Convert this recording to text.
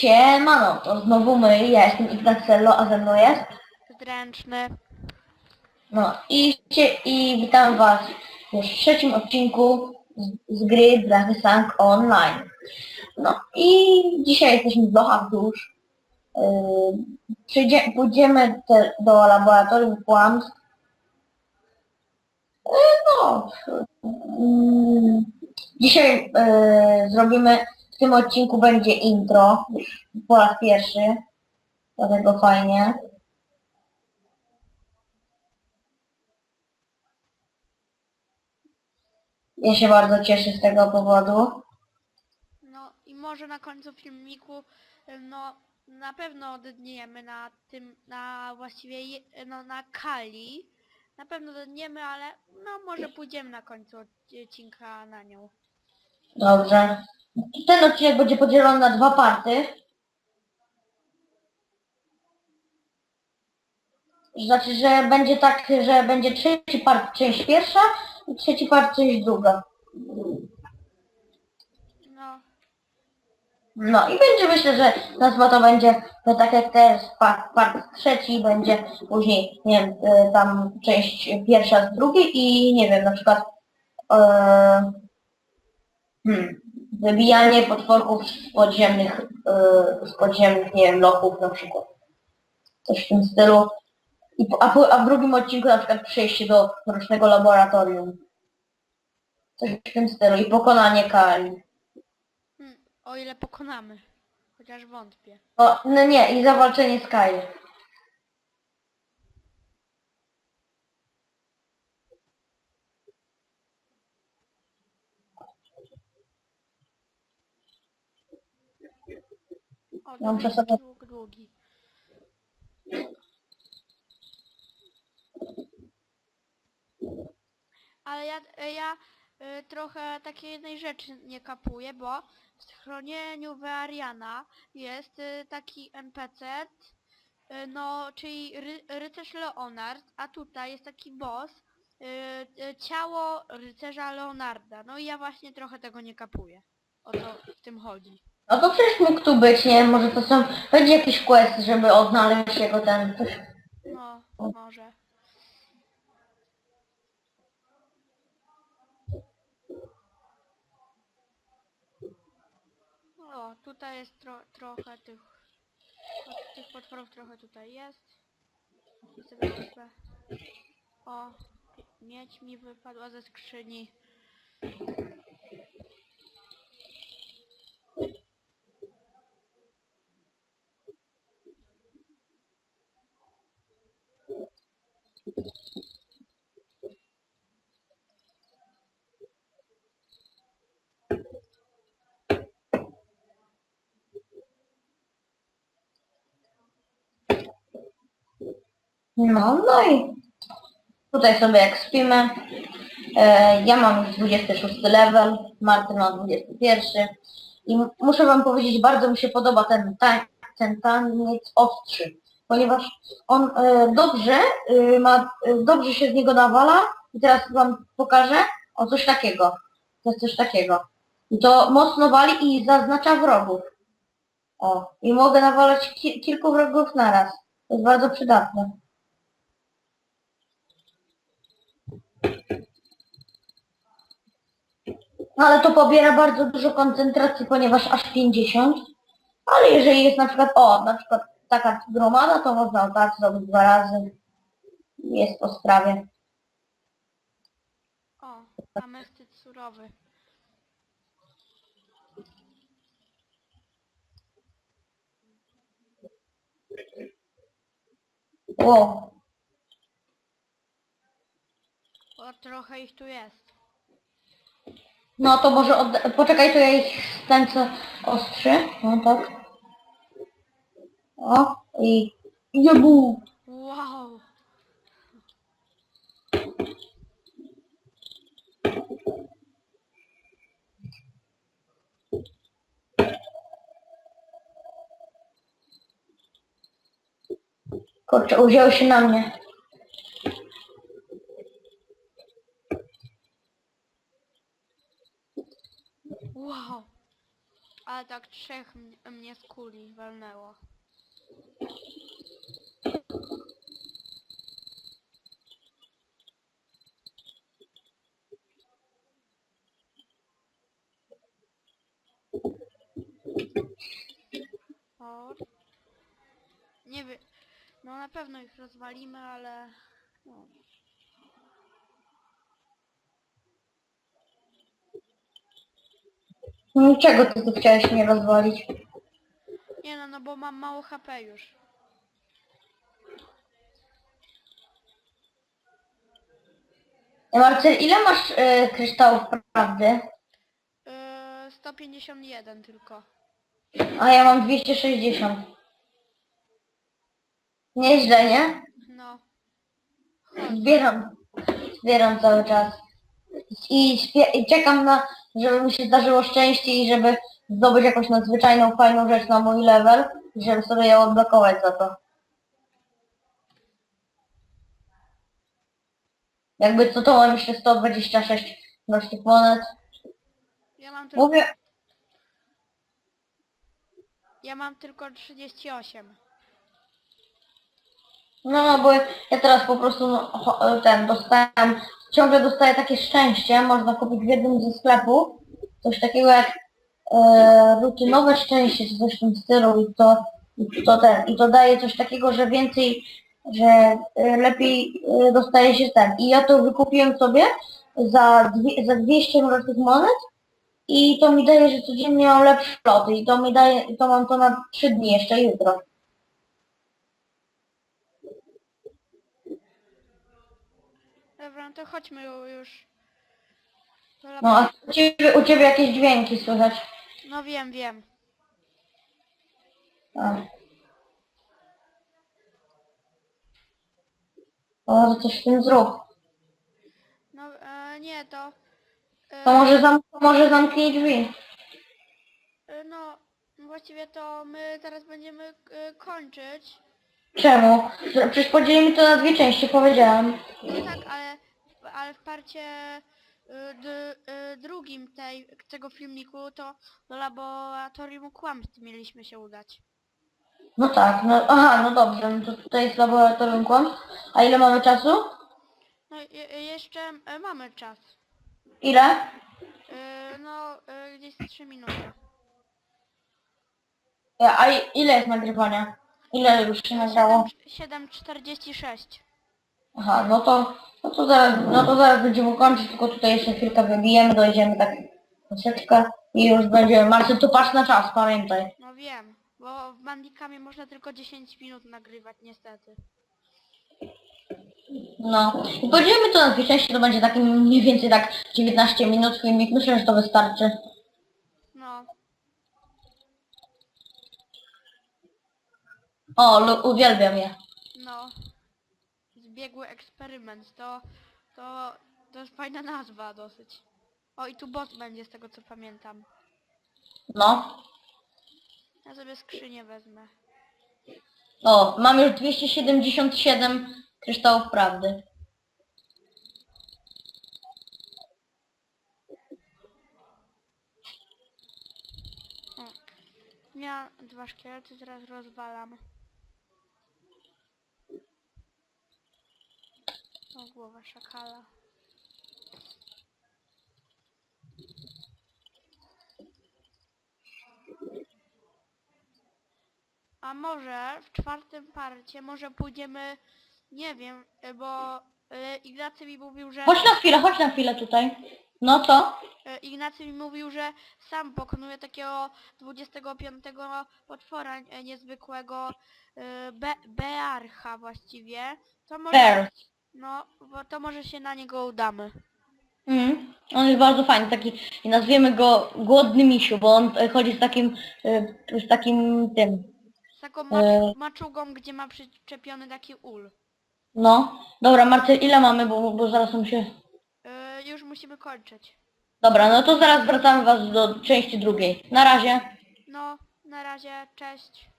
Siemano, to znowu my, ja jestem Ignacello, a ze mną jest. Zręczny. No i, i witam was już w trzecim odcinku z, z gry Brachy Sang Online. No i dzisiaj jesteśmy w Lochach Dusz. Yy, przyjdzie, pójdziemy te, do laboratorium kłamstw. Yy, no, yy, dzisiaj yy, zrobimy, tym odcinku będzie intro, po raz pierwszy, dlatego fajnie. Ja się bardzo cieszę z tego powodu. No i może na końcu filmiku, no na pewno dodniemy na tym, na właściwie, je- no na Kali. Na pewno dodniemy, ale no może pójdziemy na końcu odcinka na nią. Dobrze. Ten odcinek będzie podzielony na dwa party. Znaczy, że będzie tak, że będzie trzeci part część pierwsza i trzeci part część druga. No, No i będzie myślę, że nazwa to będzie to tak jak teraz part, part trzeci będzie później, nie wiem, y, tam część pierwsza z drugiej i nie wiem, na przykład e, hmm, wybijanie potworków z podziemnych, e, z podziemnych, nie wiem, lochów na przykład. Coś w tym stylu. I, po- a, po, a w drugim odcinku na przykład przejście do rocznego laboratorium. Coś w tym stylu. I pokonanie Kali. hmm, o ile pokonamy. Chociaż wątpię. O, no nie, i zawalczenie z Kali. Muszę to sobie- długi. Ale ja, ja y, trochę takiej jednej rzeczy nie kapuję, bo w schronieniu Weariana jest y, taki NPC, y, no, czyli ry, rycerz Leonard, a tutaj jest taki boss, y, y, ciało rycerza Leonarda. No i ja właśnie trochę tego nie kapuję. O co w tym chodzi. No to przecież mógł tu być, nie może to są, będzie jakiś quest, żeby odnaleźć jego ten. No, może. O, tutaj jest tro trochę tych... Tych potworów trochę tutaj jest. O, miedź mi wypadła ze skrzyni. No, no i tutaj sobie ekspimy. E, ja mam już 26 level, Martin ma 21. I muszę wam powiedzieć, bardzo mi się podoba ten, ta, ten taniec ostrzy, ponieważ on e, dobrze e, ma, e, dobrze się z niego nawala i teraz wam pokażę o coś takiego. To jest coś takiego. I to mocno wali i zaznacza wrogów. O, i mogę nawalać ki kilku wrogów naraz. To jest bardzo przydatne. No ale to pobiera bardzo dużo koncentracji, ponieważ aż 50. Ale jeżeli jest na przykład, o, na przykład taka gromada, to można tak zrobić dwa razy. Jest po sprawie. O, amestyt surowy. Wow. O, trochę ich tu jest. No to może poczekaj, to ja ich stęcę ostrzy. No tak. O, i... Jebu! Wow! Kurczę, uwziął się na mnie. Wow! Ale tak trzech mnie, z kuli walnęło. O. Nie wiem. No na pewno ich rozwalimy, ale... No. No, Czego ty tu chciałeś mnie rozwalić? Nie no, no bo mam mało HP już. Marcel, ile masz y, kryształów prawdy? Yy, 151 tylko. A ja mam 260. Nieźle, nie? No. Zbieram. Zbieram cały czas. I, śpie- I czekam na, żeby mi się zdarzyło szczęście i żeby zdobyć jakąś nadzwyczajną, fajną rzecz na mój level, i żeby sobie ją odblokować za to. Jakby co to mam jeszcze 126 rocznych monet. Ja mam tylko, Mówię, ja mam tylko 38. No, no bo ja teraz po prostu no, cho- ten dostałem, ciągle dostaję takie szczęście, można kupić w jednym ze sklepów, coś takiego jak e, rutynowe szczęście, czy coś w tym stylu i to, i to ten, i to daje coś takiego, że więcej, że e, lepiej e, dostaje się ten. I ja to wykupiłem sobie za, dwie, za 200 mrocznych monet i to mi daje, że codziennie mam lepsze loty i to mi daje, to mam to na 3 dni, jeszcze jutro. Dobra, no to chodźmy ju- już. Do No, a u ciebie, u ciebie jakieś dźwięki słychać. no wiem, wiem. A. O, to coś z tym zrób. No e, nie, to... E, To może, zam, to może zamknij drzwi. e, no, właściwie to my teraz będziemy e, kończyć. Czemu? Przecież podzielimy to na dwie części, powiedziałem. No tak, ale, ale w parcie e, d, e, drugim tej, tego filmiku to do laboratorium kłamstw mieliśmy się udać. No tak, no aha, no dobrze, no to tutaj jest laboratorium kłamstw. A ile mamy czasu? No je, jeszcze e, mamy czas. Ile? E, no, e, gdzieś z 3 minuty. A i- ile jest nagrywania? Ile już się nagrało? 7.46. Aha, no to, no to zaraz, no to zaraz będziemy kończyć, tylko tutaj jeszcze chwilkę wybijemy, dojdziemy tak troszeczkę i już będziemy. Marcel, to patrz na czas, pamiętaj. No wiem, bo w Bandicamie można tylko 10 minut nagrywać niestety. No. I podzielimy to na dwie części, to będzie taki mniej więcej tak 19 minut filmik. Myślę, że to wystarczy. No, O, lu- uwielbiam je. no. Zbiegły eksperyment, to, to, to jest fajna nazwa dosyć. O i tu bot będzie z tego co pamiętam. No. Ja sobie skrzynię wezmę. O, mam już 277 kryształów prawdy. O. Ja dwa szkielety teraz rozwalam. O, głowa szakala. A może w czwartym parcie może pójdziemy, nie wiem, bo e, Ignacy mi mówił, że... Chodź na chwilę, chodź na chwilę tutaj. No co? E, Ignacy mi mówił, że sam pokonuje takiego 25 potwora e, niezwykłego e, Be Bearcha właściwie. To może, Bear. No, bo to może się na niego udamy. Mm. On jest bardzo fajny, taki, i nazwiemy go Głodny Misiu, bo on e, chodzi z takim, e, z takim tym, Z taką E. maczugą, gdzie ma przyczepiony taki ul. no. Dobra, Marcel, ile mamy, bo, bo zaraz mi się... Już musimy kończyć. Dobra, no to zaraz wracamy was do części drugiej. Na razie. No, na razie, cześć.